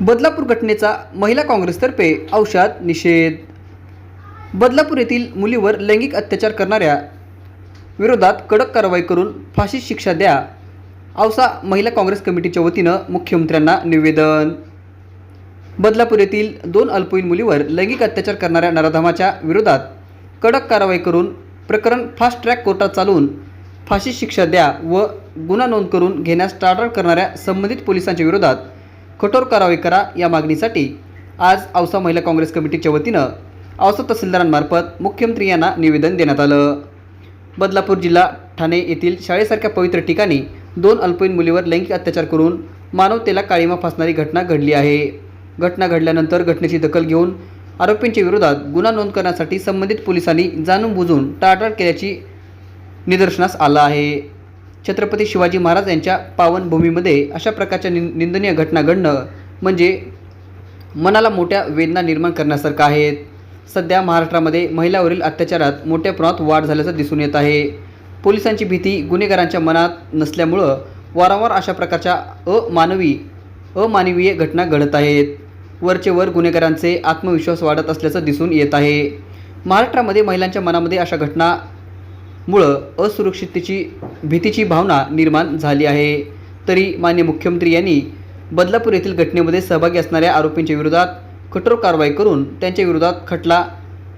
बदलापूर घटनेचा महिला काँग्रेसतर्फे औषध निषेध. बदलापूर येथील मुलीवर लैंगिक अत्याचार करणाऱ्या विरोधात कडक कारवाई करून फाशी शिक्षा द्या औसा महिला काँग्रेस कमिटीच्या वतीनं मुख्यमंत्र्यांना निवेदन. बदलापूर येथील दोन अल्पवयीन मुलीवर लैंगिक अत्याचार करणाऱ्या नराधमाच्या विरोधात कडक कारवाई करून प्रकरण फास्ट ट्रॅक कोर्टात चालवून फाशी शिक्षा द्या व गुन्हा नोंद करून घेण्यास टाळाटाळ करणाऱ्या संबंधित पोलिसांच्या विरोधात कठोर कारवाई करा या मागणीसाठी आज औसा महिला काँग्रेस कमिटीच्या वतीनं औसा तहसीलदारांमार्फत मुख्यमंत्री यांना निवेदन देण्यात आलं. बदलापूर जिल्हा ठाणे येथील शाळेसारख्या पवित्र ठिकाणी दोन अल्पवयीन मुलीवर लैंगिक अत्याचार करून मानवतेला काळीमा फासणारी घटना घडली आहे. घटना घडल्यानंतर घटनेची दखल घेऊन आरोपींच्या विरोधात गुन्हा नोंद करण्यासाठी संबंधित पोलिसांनी जाणून बुजून टाळाटाळ केल्याची निदर्शनास आलं आहे. छत्रपती शिवाजी महाराज यांच्या पावनभूमीमध्ये अशा प्रकारच्या निं निंदनीय घटना घडणं म्हणजे मनाला मोठ्या वेदना निर्माण करण्यासारखं आहेत सध्या महाराष्ट्रामध्ये महिलावरील अत्याचारात मोठ्या प्रमाणात वाढ झाल्याचं दिसून येत आहे. पोलिसांची भीती गुन्हेगारांच्या मनात नसल्यामुळं वारंवार अशा प्रकारच्या अमानवी अमानवीय घटना घडत आहेत. वरचे वर गुन्हेगारांचे आत्मविश्वास वाढत असल्याचं दिसून येत आहे. महाराष्ट्रामध्ये महिलांच्या मनामध्ये अशा घटना मुळं असुरक्षिततेची भीतीची भावना निर्माण झाली आहे. तरी मान्य मुख्यमंत्री यांनी बदलापूर येथील घटनेमध्ये सहभागी असणाऱ्या आरोपींच्या विरोधात कठोर कारवाई करून त्यांच्या विरोधात खटला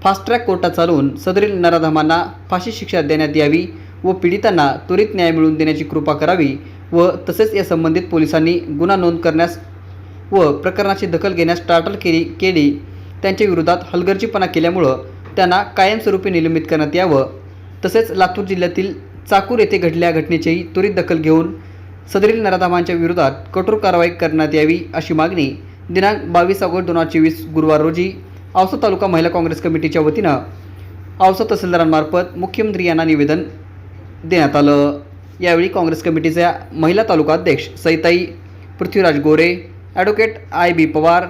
फास्ट ट्रॅक कोर्टात चालवून सदरील नराधमांना फाशी शिक्षा देण्यात यावी व पीडितांना त्वरित न्याय मिळवून देण्याची कृपा करावी व तसेच या संबंधित पोलिसांनी गुन्हा नोंद करण्यास व प्रकरणाची दखल घेण्यास टाळाटाळ केली केली. त्यांच्या विरोधात हलगर्जीपणा केल्यामुळं त्यांना कायमस्वरूपी निलंबित करण्यात यावं. तसेच लातूर जिल्ह्यातील चाकूर येथे घडलेल्या घटनेचीही त्वरित दखल घेऊन सदरील नराधामांच्या विरोधात कठोर कारवाई करण्यात यावी अशी मागणी दिनांक बावीस ऑगस्ट दोन हजार चोवीस गुरुवार रोजी औसा तालुका महिला काँग्रेस कमिटीच्या वतीनं औसा तहसीलदारांमार्फत मुख्यमंत्री यांना निवेदन देण्यात आलं. यावेळी काँग्रेस कमिटीच्या महिला तालुका अध्यक्ष Saitai Prithviraj Gore advocate I B Pawar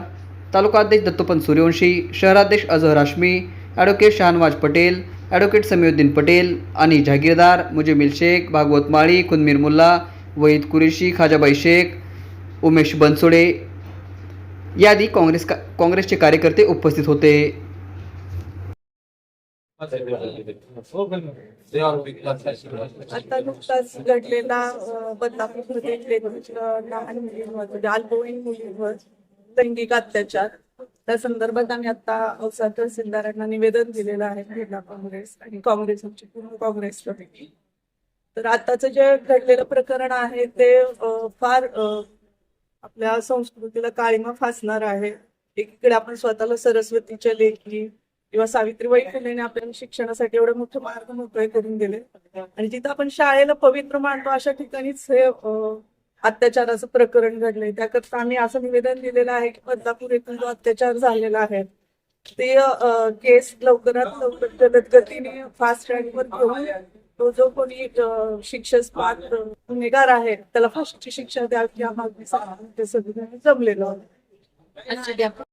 तालुकाध्यक्ष दत्तोपंत सूर्यवंशी शहराध्यक्ष अझहर हाशमी ॲडव्होकेट शहानवाज पटेल ॲडव्होकेट समीउद्दीन पटेल आणि जहागीरदार मुजमिल शेख भागवत माळी कुनमीर मुल्ला वहीद कुरेशी खाजाबाई शेख उमेश बनसोडे यादी काँग्रेस का काँग्रेसचे कार्यकर्ते उपस्थित होते. आता नुकताच घडलेला बदलापूरमध्ये लहान अल्पवयीन मुलींवर लैंगिक अत्याचार त्या संदर्भात आम्ही आता औसा तहसीलदारांना निवेदन दिलेलं आहे महिला काँग्रेस आणि काँग्रेस आमची पूर्ण काँग्रेस कमिटी. तर आताचं जे घडलेलं प्रकरण आहे ते फार आपल्या संस्कृतीला काळीमा फासणार आहे. एकीकडे आपण स्वतःला सरस्वतीच्या लेखी किंवा सावित्रीबाई फुलेने आपल्याला शिक्षणासाठी एवढे मोठे मार्ग मोकळे करून दिले. आणि जिथं आपण शाळेला पवित्र मानतो अशा ठिकाणीच हे अत्याचाराचं प्रकरण घडलंय. त्याकरता आम्ही असं निवेदन दिलेलं आहे की बदलापूर येथून जो अत्याचार झालेला आहे ते केस लवकरात लवकर जलद गतीने फास्ट ट्रॅकवर घेऊन तो जो कोणी अ, पात्र गुन्हेगार आहे त्याला फाशीची शिक्षा द्यावी या मागणीसाठी ते